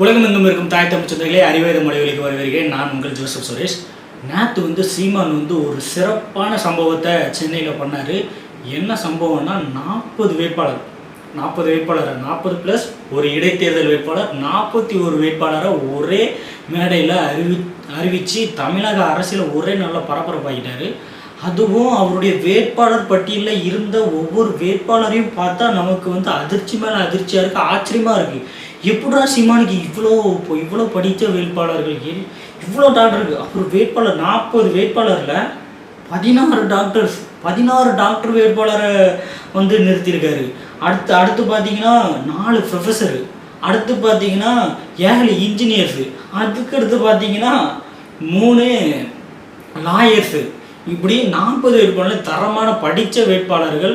உலகமெங்கும் இருக்கும் தாய் தமிழ் சொந்தங்களே அறிவேத மொழிகளுக்கு வரவேற்கிறேன். நான் உங்கள் ஜோசப் சுரேஷ். நேற்று வந்து சீமான் வந்து ஒரு சிறப்பான சம்பவத்தை சென்னையில் பண்ணார். என்ன சம்பவம்னா நாற்பது வேட்பாளர். நாற்பது வேட்பாளர் நாற்பது ப்ளஸ் ஒரு இடைத்தேர்தல் வேட்பாளர் நாற்பத்தி ஒரு வேட்பாளரை ஒரே மேடையில் அறிவி அறிவித்து தமிழக அரசியல் ஒரே நல்ல பரபரப்பாகிட்டார் அதுவும் அவருடைய வேட்பாளர் பட்டியலில் இருந்த ஒவ்வொரு வேட்பாளரையும் பார்த்தா நமக்கு வந்து அதிர்ச்சி மேலே அதிர்ச்சியாக இருக்குது ஆச்சரியமாக இருக்குது எப்படா சீமானுக்கு இவ்வளோ இப்போ இவ்வளோ படித்த வேட்பாளர்கள் இவ்வளோ டாக்டருக்கு அப்புறம் வேட்பாளர் நாற்பது வேட்பாளரில் பதினாறு டாக்டர்ஸ் பதினாறு டாக்டர் வேட்பாளரை வந்து நிறுத்தியிருக்காரு. அடுத்து அடுத்து பார்த்தீங்கன்னா நாலு ப்ரொஃபஸரு அடுத்து பார்த்தீங்கன்னா ஏழு இன்ஜினியர்ஸு அதுக்கடுத்து பார்த்தீங்கன்னா மூணு லாயர்ஸு இப்படி நாற்பது வேட்பாளர் தரமான படித்த வேட்பாளர்கள்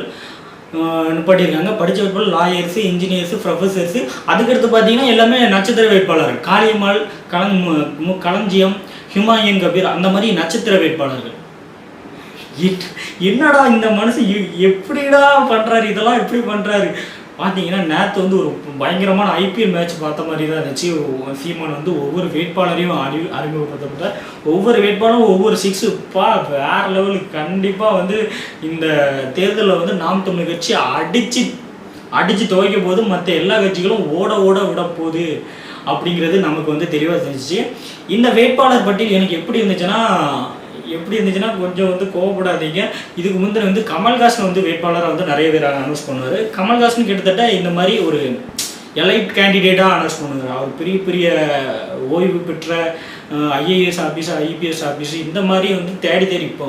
நிப்பாட்டியிருக்காங்க. படித்த வேட்பாளர் லாயர்ஸு இன்ஜினியர்ஸு ப்ரொஃபஸர்ஸு அதுக்கடுத்து பார்த்தீங்கன்னா எல்லாமே நட்சத்திர வேட்பாளர் காளியம்மாள் கலங் மு- களஞ்சியம் ஹிமாயன் கபீர் அந்த மாதிரி நட்சத்திர வேட்பாளர்கள். என்னடா இந்த மனுஷன் எ- எப்படிடா பண்ணுறாரு இதெல்லாம் எப்படி பண்ணுறாரு பார்த்தீங்கன்னா நேற்று வந்து ஒரு பயங்கரமான ஐபிஎல் மேட்ச் பார்த்த மாதிரி தான் இருந்துச்சு. சீமான் வந்து ஒவ்வொரு வேட்பாளரையும் அறி அறிமுகப்படுத்தப்பட்ட ஒவ்வொரு வேட்பாளரும் ஒவ்வொரு சிக்ஸு பா வேறு லெவலுக்கு கண்டிப்பாக வந்து இந்த தேர்தலில் வந்து நாம் தமிழ் கட்சி அடித்து அடித்து துவைக்க போது மற்ற எல்லா கட்சிகளும் ஓட ஓட விட போகுது அப்படிங்கிறது நமக்கு வந்து தெளிவாக தெரிஞ்சிச்சு. இந்த வேட்பாளர் பட்டியல் எனக்கு எப்படி இருந்துச்சுன்னா எப்படி இருந்துச்சுன்னா கொஞ்சம் வந்து கோவப்படாதீங்க. இதுக்கு முந்தின வந்து கமல்ஹாசன் வந்து வேட்பாளராக வந்து நிறைய பேர் அனௌன்ஸ் பண்ணுவார். கமல்ஹாசன் கிட்டத்தட்ட இந்த மாதிரி ஒரு எலைட் கேண்டிடேட்டாக அனௌன்ஸ் பண்ணுவார். அவர் பெரிய பெரிய ஓய்வு பெற்ற ஐஏஎஸ் ஆஃபீஸ் ஐபிஎஸ் ஆஃபீஸ் இந்த மாதிரி வந்து தேடி தேடி இப்போ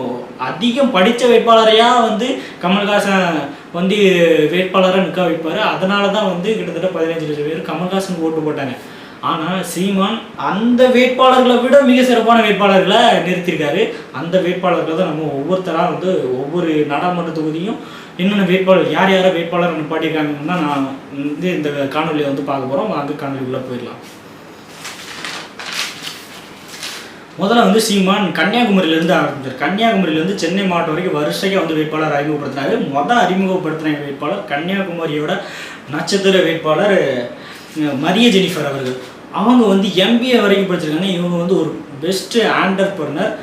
அதிகம் படித்த வேட்பாளரையாக வந்து கமல்ஹாசன் வந்து வேட்பாளராக நிற்க வைப்பார். அதனால தான் வந்து கிட்டத்தட்ட பதினஞ்சு லட்சம் பேர் கமல்ஹாசனுக்கு ஓட்டு போட்டாங்க. ஆனால் சீமான் அந்த வேட்பாளர்களை விட மிக சிறப்பான வேட்பாளர்களை நிறுத்தியிருக்காரு. அந்த வேட்பாளர்களை தான் நம்ம ஒவ்வொருத்தராக வந்து ஒவ்வொரு நாடாளுமன்ற தொகுதியும் என்னென்ன வேட்பாளர் யார் யாரை வேட்பாளர் நிப்பாட்டியிருக்காங்கன்னு தான் நான் வந்து இந்த காணொலியை வந்து பார்க்க போகிறோம் அங்கே காணொலிக்குள்ளே போயிடலாம். முதல்ல வந்து சீமான் கன்னியாகுமரியிலேருந்து ஆரம்பிச்சார். கன்னியாகுமரியிலேருந்து சென்னை மாவட்டம் வரைக்கும் வருஷையாக வந்து வேட்பாளர் அறிமுகப்படுத்தினாரு. மொதல் அறிமுகப்படுத்தின வேட்பாளர் கன்னியாகுமரியோட நட்சத்திர வேட்பாளர் மரிய ஜெனிஃபர் அவர்கள். அவங்க வந்து எம்பிஏ வரைக்கும் படிச்சிருக்காங்க. இவங்க வந்து ஒரு பெஸ்ட்டு ஆண்டர்பர்னர்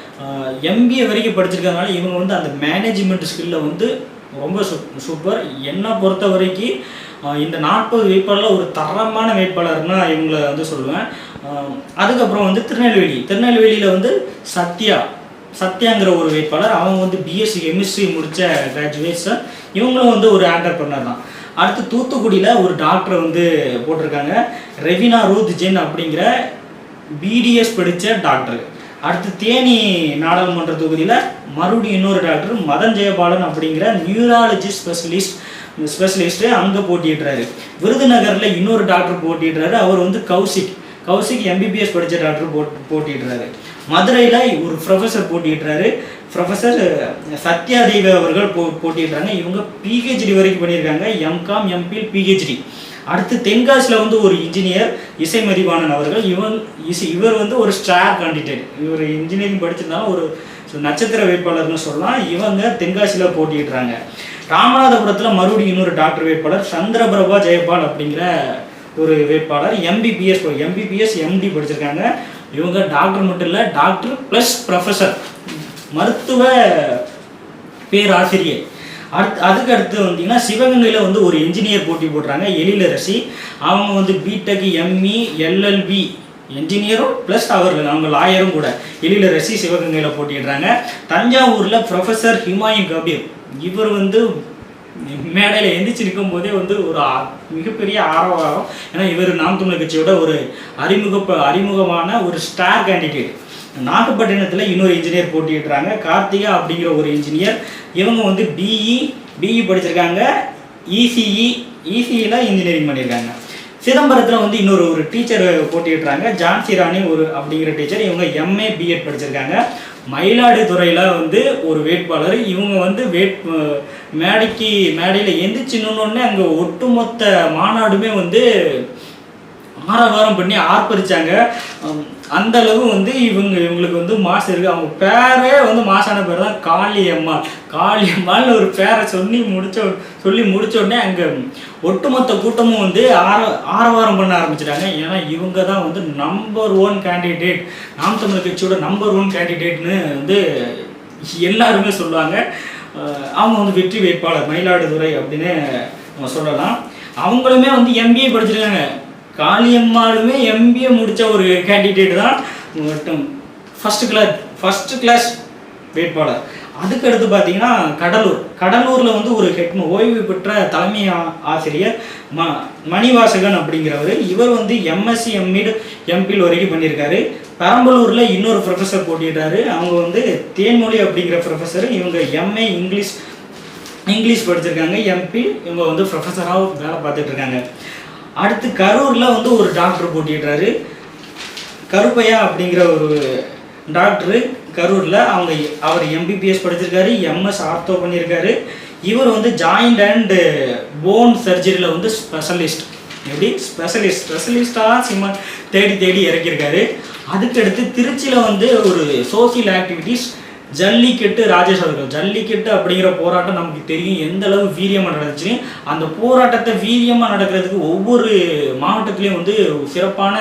எம்பிஏ வரைக்கும் படிச்சிருக்கறதுனால இவங்க வந்து அந்த மேனேஜ்மெண்ட் ஸ்கில்ல வந்து ரொம்ப சூப்பர் என்னை பொறுத்த வரைக்கும் இந்த நாற்பது வேட்பாளரில் ஒரு தரமான வேட்பாளர்னா இவங்களை வந்து சொல்லுவேன். அதுக்கப்புறம் வந்து திருநெல்வேலி. திருநெல்வேலியில் வந்து சத்யா சத்யாங்கிற ஒரு வேட்பாளர். அவங்க வந்து பிஎஸ்சி கெமிஸ்ட்ரி முடித்த சார் இவங்களும் வந்து ஒரு ஆண்டர்பர்னர் தான். அடுத்து தூத்துக்குடியில் ஒரு டாக்டரை வந்து போட்டிருக்காங்க. ரெவினா ரூத் ஜென் அப்படிங்கிற பிடிஎஸ் படித்த டாக்டர் அடுத்து தேனி நாடாளுமன்ற தொகுதியில் மறுபடியும் இன்னொரு டாக்டர் மதன் ஜெயபாலன் அப்படிங்கிற நியூராலஜி ஸ்பெஷலிஸ்ட் ஸ்பெஷலிஸ்ட்டு அங்கே போட்டிடுறாரு விருதுநகரில் இன்னொரு டாக்டர் போட்டிடுறாரு அவர் வந்து கௌசிக். கௌசிக் எம்பிபிஎஸ் படித்த டாக்டர் போட் போட்டிடுறாரு மதுரையில் ஒரு ப்ரொஃபஸர் போட்டிடுறாரு ப்ரொஃபஸர் சத்யா தேவி அவர்கள் போ போட்டிடுறாங்க இவங்க பிஹெச்டி வரைக்கும் பண்ணியிருக்காங்க. எம்காம் எம்பில் பிஹெச்டி அடுத்து தென்காசியில் வந்து ஒரு இன்ஜினியர் இசை மதிவாணன் அவர்கள். இவன் இசை இவர் வந்து ஒரு ஸ்டார் கேண்டிடேட் இவர் இன்ஜினியரிங் படிச்சிருந்தாலும் ஒரு நட்சத்திர வேட்பாளர்னு சொல்லலாம். இவங்க தென்காசியில் போட்டிடுறாங்க ராமநாதபுரத்தில் மறுபடியும் இன்னொரு டாக்டர் வேட்பாளர் சந்திரபிரபா ஜெயபால் அப்படிங்கிற ஒரு வேட்பாளர் எம்பிபிஎஸ் எம்பிபிஎஸ் எம்டி படிச்சிருக்காங்க. இவங்க டாக்டர் மட்டும் இல்லை டாக்டர் ப்ளஸ் ப்ரொஃபஸர் மருத்துவ பேராசிரியர். அடுத்து அதுக்கு அடுத்து வந்தீங்கன்னா சிவகங்கையில் வந்து ஒரு இன்ஜினியர் போட்டி போடுறாங்க எழிலரசி அவங்க வந்து பிடெக் எம்இ எல்எல்பி என்ஜினியரும் ப்ளஸ் அவர் அவங்க லாயரும் கூட எழிலரசி சிவகங்கையில் போட்டிடுறாங்க தஞ்சாவூரில் ப்ரொஃபஸர் ஹிமாயூன் கபீர். இவர் வந்து மேடையில் எந்திரிச்சு நிற்கும் போதே வந்து ஒரு மிகப்பெரிய ஆரவாரம் ஏன்னா இவர் நாம் தமிழர் கட்சியோட ஒரு அறிமுக அறிமுகமான ஒரு ஸ்டார் கேண்டிடேட் நாகப்பட்டினத்தில் இன்னொரு இன்ஜினியர் போட்டிடுறாங்க கார்த்திகா அப்படிங்கிற ஒரு இன்ஜினியர் இவங்க வந்து பிஇ பிஇ படிச்சிருக்காங்க. இசிஇ இசிஇயில் இன்ஜினியரிங் பண்ணியிருக்காங்க. சிதம்பரத்தில் வந்து இன்னொரு ஒரு டீச்சர் போட்டிடுறாங்க ஜான்சி ராணி ஒரு அப்படிங்கிற டீச்சர் இவங்க எம்ஏ பிஎட் படிச்சிருக்காங்க. மயிலாடுதுறையில் வந்து ஒரு வேட்பாளர். இவங்க வந்து வேட் மேடைக்கு மேடையில் எந்திரிச்சு நின்னோடனே அங்கே ஒட்டுமொத்த மாநாடுமே வந்து ஆரவாரம் பண்ணி ஆர்ப்பரிச்சாங்க. அந்த அளவு வந்து இவங்க இவங்களுக்கு வந்து மாசு இருக்கு. அவங்க பேரே வந்து மாசான பேர் தான் காளியம்மாள் காளியம்மாள்னு ஒரு பேரை சொல்லி முடிச்ச சொல்லி முடிச்ச உடனே அங்கே ஒட்டுமொத்த கூட்டமும் வந்து ஆர ஆரவாரம் பண்ண ஆரம்பிச்சிட்டாங்க. ஏன்னா இவங்க தான் வந்து நம்பர் ஒன் கேண்டிடேட் நாம் தமிழ் கட்சியோட நம்பர் ஒன் கேண்டிடேட்னு வந்து எல்லாருமே சொல்லுவாங்க. அவங்க வந்து வெற்றி வேட்பாளர் மயிலாடுதுறை அப்படின்னு நம்ம சொல்லலாம். அவங்களுமே வந்து எம்பிஏ படிச்சிருக்காங்க. காளியம்மாளுமே எம்பிஏ முடித்த ஒரு கேண்டிடேட் தான் மட்டும். ஃபஸ்ட்டு கிளாஸ் ஃபஸ்ட்டு கிளாஸ் வேட்பாளர். அதுக்கு அடுத்து பார்த்தீங்கன்னா கடலூர். கடலூரில் வந்து ஒரு ஹெட் ஓய்வு பெற்ற தலைமை ஆசிரியர் ம மணிவாசகன் அப்படிங்கிறவர். இவர் வந்து எம்எஸ்சி எம்இடு எம்பில் வரைக்கும் பண்ணியிருக்காரு. பெரம்பலூரில் இன்னொரு ப்ரொஃபஸர் போட்டிடுறாரு அவங்க வந்து தேன்மொழி அப்படிங்கிற ப்ரொஃபஸர் இவங்க எம்ஏ இங்கிலீஷ் இங்கிலீஷ் படிச்சிருக்காங்க. எம்பி இவங்க வந்து ப்ரொஃபஸராக வேலை பார்த்துட்டு இருக்காங்க. அடுத்து கரூரில் வந்து ஒரு டாக்டர் போட்டிடுறாரு கருப்பையா அப்படிங்கிற ஒரு டாக்டரு கரூரில் அவங்க அவர் எம்பிபிஎஸ் படிச்சிருக்காரு எம்எஸ் ஆர்த்தோ பண்ணியிருக்காரு. இவர் வந்து ஜாயிண்ட் அண்ட் போன் சர்ஜரியில் வந்து ஸ்பெஷலிஸ்ட் எப்படி? ஸ்பெஷலிஸ்ட் ஸ்பெஷலிஸ்டாக சிம்ம தேடி தேடி இறக்கியிருக்காரு. அதுக்கடுத்து திருச்சியில் வந்து ஒரு சோசியல் ஆக்டிவிட்டீஸ் ஜல்லிக்கட்டு ராஜேஷ் அவர்கள். ஜல்லிக்கட்டு அப்படிங்கிற போராட்டம் நமக்கு தெரியும். எந்த அளவு வீரியமாக நடந்துச்சு அந்த போராட்டத்தை வீரியமாக நடக்கிறதுக்கு ஒவ்வொரு மாவட்டத்துலேயும் வந்து சிறப்பான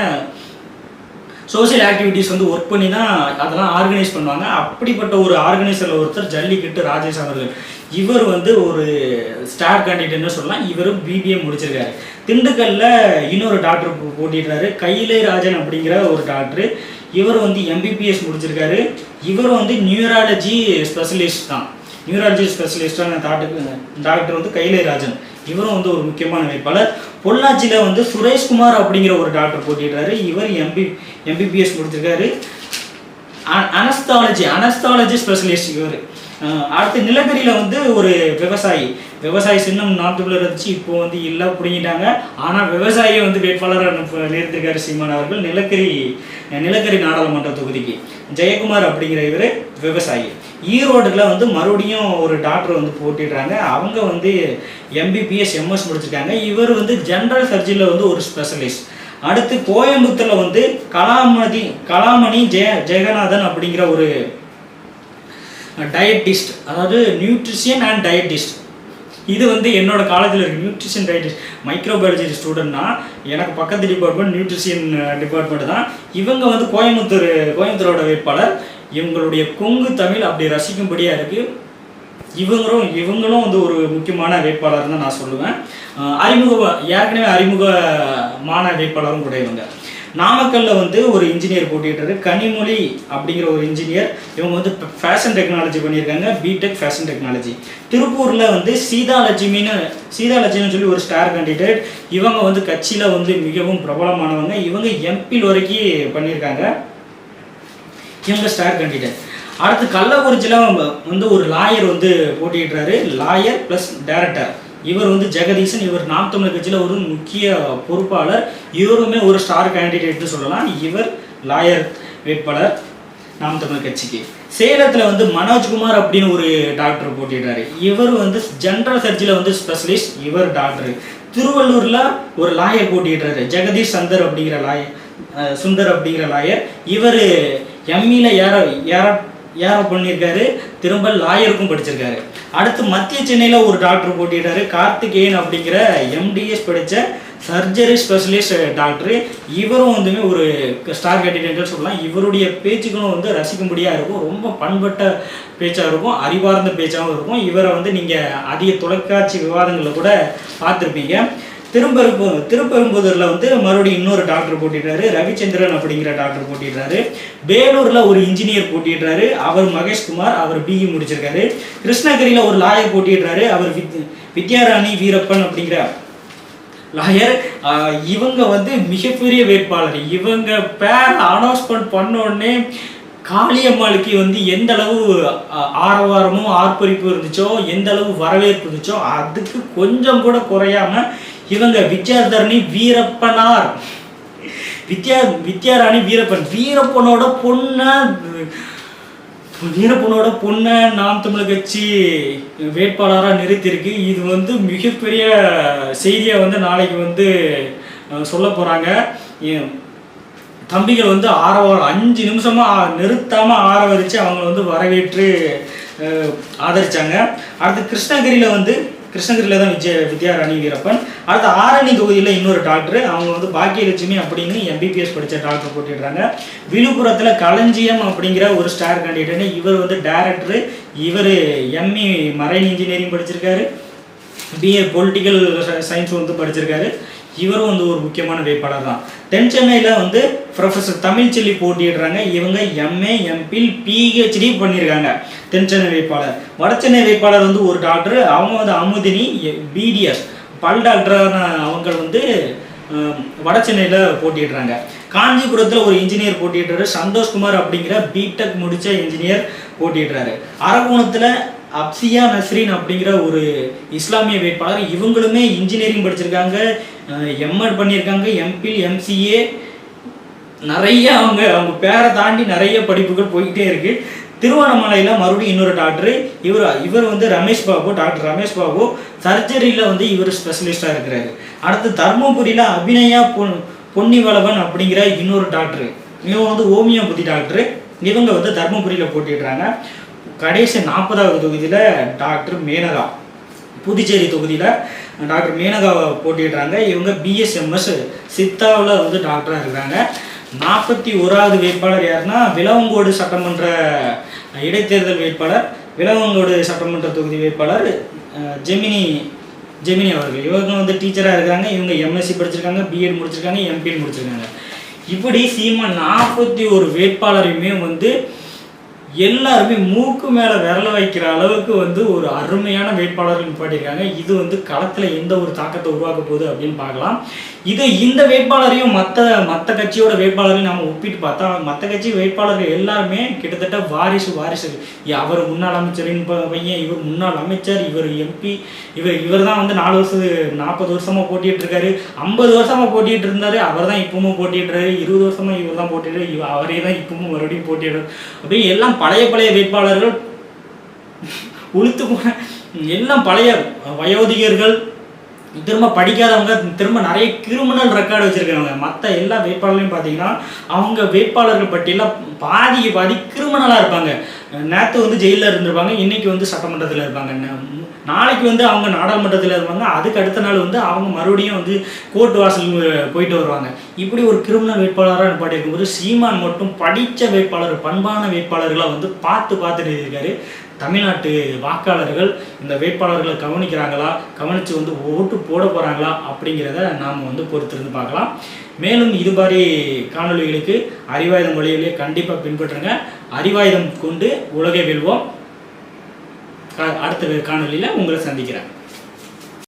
சோஷியல் ஆக்டிவிட்டீஸ் வந்து ஒர்க் பண்ணி தான் அதெல்லாம் ஆர்கனைஸ் பண்ணுவாங்க. அப்படிப்பட்ட ஒரு ஆர்கனைசரில் ஒருத்தர் ஜல்லிக்கட்டு ராஜேஷ் அவர்கள். இவர் வந்து ஒரு ஸ்டார் கேண்டிடேட்னு சொல்லலாம். இவரும் பிபிஏ முடிச்சிருக்காரு. திண்டுக்கல்ல இன்னொரு டாக்டர் போட்டிடுறாரு. கையிலே ராஜன் அப்படிங்கிற ஒரு டாக்டர் இவர் வந்து எம்பிபிஎஸ் முடிச்சிருக்காரு. இவர் வந்து நியூராலஜி ஸ்பெஷலிஸ்ட் தான். நியூராலஜி ஸ்பெஷலிஸ்டான டாக்டர் டாக்டர் வந்து கையிலே ராஜன் இவரும் வந்து ஒரு முக்கியமான வேட்பாளர். பொள்ளாச்சியில் வந்து சுரேஷ்குமார் அப்படிங்கிற ஒரு டாக்டர் போட்டிடுறாரு. இவர் எம்பி எம்பிபிஎஸ் முடிச்சிருக்காரு. அனஸ்தாலஜி அனஸ்தாலஜி ஸ்பெஷலிஸ்ட் இவர். அடுத்து நிலக்கரியில் வந்து ஒரு விவசாயி. விவசாயி சின்னம் நாட்டுக்குள்ள இருந்துச்சு இப்போ வந்து இல்லை பிடிங்கிட்டாங்க. ஆனால் விவசாயியை வந்து வேட்பாளராக நேர்த்திருக்காரு சீமான் அவர்கள் நிலக்கரி நிலக்கரி நாடாளுமன்ற தொகுதிக்கு. ஜெயக்குமார் அப்படிங்கிற இவர் விவசாயி. ஈரோடுல வந்து மறுபடியும் ஒரு டாக்டர் வந்து போட்டிடுறாங்க. அவங்க வந்து எம்பிபிஎஸ் எம்எஸ் முடிச்சிருக்காங்க. இவர் வந்து ஜென்ரல் சர்ஜரியில் வந்து ஒரு ஸ்பெஷலிஸ்ட் அடுத்து கோயம்புத்தூரில் வந்து கலாமதி கலாமணி ஜெய ஜெகநாதன் அப்படிங்கிற ஒரு டயட்டிஸ்ட் அதாவது நியூட்ரிஷியன் அண்ட் டயட்டிஸ்ட் இது வந்து என்னோட காலேஜில் இருக்கு. நியூட்ரிஷன் டயட்டிஸ்ட் மைக்ரோபயாலஜி ஸ்டூடெண்ட்னா எனக்கு பக்கத்து டிபார்ட்மெண்ட் நியூட்ரிஷியன் டிபார்ட்மெண்ட் தான். இவங்க வந்து கோயம்புத்தூர் கோயம்புத்தூரோட வேட்பாளர். இவங்களுடைய கொங்கு தமிழ் அப்படி ரசிக்கும்படியாக இருக்குது இவங்களும் இவங்களும் வந்து ஒரு முக்கியமான வேட்பாளர் தான் நான் சொல்லுவேன். அறிமுக ஏற்கனவே அறிமுகமான வேட்பாளரும் கூட இவங்க. நாமக்கல்ல வந்து ஒரு இன்ஜினியர் போட்டிட்டாரு கனிமொழி அப்படிங்கிற ஒரு இன்ஜினியர் இவங்க வந்து ஃபேஷன் டெக்னாலஜி பண்ணியிருக்காங்க. பிடெக் ஃபேஷன் டெக்னாலஜி திருப்பூர்ல வந்து சீதாலட்சுமின்னு சீதாலட்சுமின்னு சீதா சொல்லி ஒரு ஸ்டார் கேண்டிடேட் இவங்க வந்து கட்சியில வந்து மிகவும் பிரபலமானவங்க. இவங்க எம்பில் வரைக்கும் பண்ணியிருக்காங்க. இவங்க ஸ்டார் கேண்டிடேட் அடுத்து கள்ளக்குறிச்சியில் வந்து ஒரு லாயர் வந்து போட்டியிடுறாரு. லாயர் ப்ளஸ் டேரக்டர் இவர் வந்து ஜெகதீசன் இவர் நாம் தமிழர் கட்சியில் ஒரு முக்கிய பொறுப்பாளர். இவருமே ஒரு ஸ்டார் கேண்டிடேட்னு சொல்லலாம். இவர் லாயர் வேட்பாளர் நாம் தமிழர் கட்சிக்கு. சேலத்தில் வந்து மனோஜ்குமார் அப்படின்னு ஒரு டாக்டர் போட்டிடுறாரு இவர் வந்து ஜென்ரல் சர்ஜியில் வந்து ஸ்பெஷலிஸ்ட் இவர் டாக்டர் திருவள்ளூரில் ஒரு லாயர் போட்டிடுறாரு ஜெகதீஷ் சந்தர் அப்படிங்கிற லாயர் சுந்தர் அப்படிங்கிற லாயர் இவர் எம்இல ஏற ஏற ஏற பண்ணியிருக்காரு. திரும்ப லாயருக்கும் படிச்சிருக்காரு. அடுத்து மத்திய சென்னையில் ஒரு டாக்டர் போட்டிட்டாரு கார்த்திகேயன் அப்படிங்கிற எம்டிஎஸ் படித்த சர்ஜரி ஸ்பெஷலிஸ்ட் டாக்டர். இவரும் வந்துமே ஒரு ஸ்டார் கேண்டிடேட்னு சொல்லலாம். இவருடைய பேச்சுக்களும் வந்து ரசிக்கும்படியாக இருக்கும். ரொம்ப பண்பட்ட பேச்சாக இருக்கும். அறிவார்ந்த பேச்சாகவும் இருக்கும். இவரை வந்து நீங்கள் அதிக தொலைக்காட்சி விவாதங்களில் கூட பார்த்துருப்பீங்க. திருப்பெரும்பு திருப்பெரும்புதூரில் வந்து மறுபடியும் இன்னொரு டாக்டர் போட்டிடுறாரு. ரவிச்சந்திரன் அப்படிங்கிற டாக்டர் போட்டிடுறாரு. வேலூரில் ஒரு இன்ஜினியர் போட்டிடுறாரு. அவர் மகேஷ்குமார் அவர் பிஇ முடிச்சிருக்காரு. கிருஷ்ணகிரியில் ஒரு லாயர் போட்டிடுறாரு. அவர் வித் வித்யாராணி வீரப்பன் அப்படிங்கிற லாயர் இவங்க வந்து மிகப்பெரிய வேட்பாளர். இவங்க பேர் அனௌன்ஸ்மெண்ட் பண்ண உடனே காளியம்மாளுக்கு வந்து எந்த அளவு ஆ- ஆரவாரமும் ஆர்ப்பரிப்பு இருந்துச்சோ எந்த அளவு வரவேற்பு இருந்துச்சோ அதுக்கு கொஞ்சம் கூட குறையாம இவங்க வித்யாதரணி வீரப்பனார். வித்யா வித்யாராணி வீரப்பன். வீரப்பனோட பொண்ண வீரப்பனோட பொண்ணை நாம் தமிழ் கட்சி வேட்பாளராக நிறுத்தியிருக்கு. இது வந்து மிகப்பெரிய செய்தியை வந்து நாளைக்கு வந்து சொல்ல போகிறாங்க தம்பிகள் வந்து ஆரவாரம் அஞ்சு நிமிஷமாக நிறுத்தாமல் ஆரவரித்து அவங்க வந்து வரவேற்று ஆதரித்தாங்க அடுத்து கிருஷ்ணகிரியில் வந்து கிருஷ்ணகிரியில தான் விஜய வித்யாராணி வீரப்பன். அடுத்து ஆரணி தொகுதியில் இன்னொரு டாக்டர் அவங்க வந்து பாக்கியலட்சுமி அப்படின்னு எம்பிபிஎஸ் படித்த டாக்டர் போட்டிடுறாங்க. விழுப்புரத்தில் களஞ்சியம் அப்படிங்கிற ஒரு ஸ்டார் கேண்டிடேட் இவர் வந்து டேரக்டரு இவர் எம்இ மரைன் இன்ஜினியரிங் படிச்சிருக்காரு. பிஏ பொலிட்டிக்கல் சயின்ஸ் வந்து படிச்சிருக்காரு. இவரும் வந்து ஒரு முக்கியமான வேட்பாளர் தான். தென் சென்னையில் வந்து ப்ரொஃபஸர் தமிழ்ச்செல்வி போட்டியிடுறாங்க. இவங்க எம்ஏ எம்பில் பிஹெச்டி பண்ணியிருக்காங்க. தென் சென்னை வேட்பாளர். வட சென்னை வேட்பாளர் வந்து ஒரு டாக்டர் அவங்க வந்து அமுதினி பிடிஎஸ் பல் டாக்டரான அவங்க வந்து வட சென்னையில் போட்டிடுறாங்க காஞ்சிபுரத்தில் ஒரு இன்ஜினியர் போட்டிடுறாரு சந்தோஷ்குமார் அப்படிங்கிற பிடெக் முடித்த இன்ஜினியர் போட்டிடுறாரு அரக்கோணத்தில் அப்சியா நஸ்ரீன் அப்படிங்கிற ஒரு இஸ்லாமிய வேட்பாளர். இவங்களுமே இன்ஜினியரிங் படிச்சிருக்காங்க. எம்எட் பண்ணியிருக்காங்க. எம்பில் எம்சிஏ நிறைய அவங்க அவங்க பேரை தாண்டி நிறைய படிப்புகள் போய்கிட்டே இருக்கு. திருவண்ணாமலையில் மறுபடியும் இன்னொரு டாக்டர். இவர் இவர் வந்து ரமேஷ் பாபு டாக்டர் ரமேஷ் பாபு. சர்ஜரியில் வந்து இவர் ஸ்பெஷலிஸ்டாக இருக்கிறாரு. அடுத்து தர்மபுரியில் அபிநயா பொன் பொன்னிவளவன் அப்படிங்கிற இன்னொரு டாக்டர். இவங்க வந்து ஓமியோபதி டாக்டர். இவங்க வந்து தர்மபுரியில் போட்டிடுறாங்க கடைசி நாற்பதாவது தொகுதியில் டாக்டர் மேனகா புதுச்சேரி தொகுதியில் டாக்டர் மேனகாவை போட்டிடுறாங்க இவங்க பிஎஸ்எம்எஸ் சித்தாவில் வந்து டாக்டராக இருக்கிறாங்க நாற்பத்தி ஓராவது வேட்பாளர் யாருன்னா விலவங்கோடு சட்டமன்ற இடைத்தேர்தல் வேட்பாளர் விலவங்கோடு சட்டமன்ற தொகுதி வேட்பாளர் ஜெமினி ஜெமினி அவர்கள். இவங்க வந்து டீச்சராக இருக்காங்க. இவங்க எம்எஸ்சி படிச்சிருக்காங்க பிஎட் முடிச்சிருக்காங்க எம்பிஎட் முடிச்சிருக்காங்க. இப்படி சீமா நாற்பத்தி ஒரு வேட்பாளரையுமே வந்து எல்லாருமே மூக்கு மேலே விரல வைக்கிற அளவுக்கு வந்து ஒரு அருமையான வேட்பாளர்கள் நிப்பாட்டியிருக்காங்க இது வந்து களத்தில் எந்த ஒரு தாக்கத்தை உருவாக்க போகுது அப்படின்னு பார்க்கலாம். இது இந்த வேட்பாளரையும் மற்ற மற்ற கட்சியோட வேட்பாளரையும் நம்ம ஒப்பிட்டு பார்த்தா மற்ற கட்சி வேட்பாளர்கள் எல்லாருமே கிட்டத்தட்ட வாரிசு வாரிசு அவர் முன்னாள் அமைச்சரின் பையன் இவர் முன்னாள் அமைச்சர் இவர் எம்பி இவர் இவர் தான் வந்து நாலு வருஷம் நாற்பது வருஷமாக போட்டிட்டு இருக்காரு ஐம்பது வருஷமாக போட்டிட்டு இருந்தார் அவர் தான் இப்பவும் போட்டிடுறாரு இருபது வருஷமாக இவர் தான் போட்டிடுறாரு அவரே தான் இப்பவும் மறுபடியும் போட்டிடுறாரு அப்படியே எல்லாம் பழைய பழைய வேட்பாளர்கள் உளுத்து போன எல்லாம் பழைய வயோதிகர்கள் திரும்ப படிக்காதவங்க திரும்ப நிறைய கிரிமினல் ரெக்கார்டு வச்சுருக்காங்க. மற்ற எல்லா வேட்பாளர்களையும் பார்த்தீங்கன்னா அவங்க வேட்பாளர்கள் பட்டியலில் பாதிக்கு பாதி கிரிமினலாக இருப்பாங்க. நேற்று வந்து ஜெயிலில் இருந்திருப்பாங்க இன்றைக்கி வந்து சட்டமன்றத்தில் இருப்பாங்க. ந- நாளைக்கு வந்து அவங்க நாடாளுமன்றத்தில் இருப்பாங்க. அதுக்கு அடுத்த நாள் வந்து அவங்க மறுபடியும் வந்து கோர்ட் வாசல் போயிட்டு வருவாங்க. இப்படி ஒரு கிரிமினல் வேட்பாளராக நிப்பாட்டி இருக்கும்போது சீமான் மட்டும் படித்த வேட்பாளர் பண்பான வேட்பாளர்களாக வந்து பார்த்து பார்த்துட்டு இருக்காரு. தமிழ்நாட்டு வாக்காளர்கள் இந்த வேட்பாளர்களை கவனிக்கிறாங்களா? கவனித்து வந்து ஓட்டு போட போகிறாங்களா அப்படிங்கிறத நாம் வந்து பொறுத்திருந்து பார்க்கலாம். மேலும் இது மாதிரி காணொளிகளுக்கு அறிவாயுதம் மொழியிலே கண்டிப்பாக பின்பற்றுங்க. அறிவாயுதம் கொண்டு உலகை வெல்வோம். அடுத்த காணொலியில் உங்களை சந்திக்கிறேன்.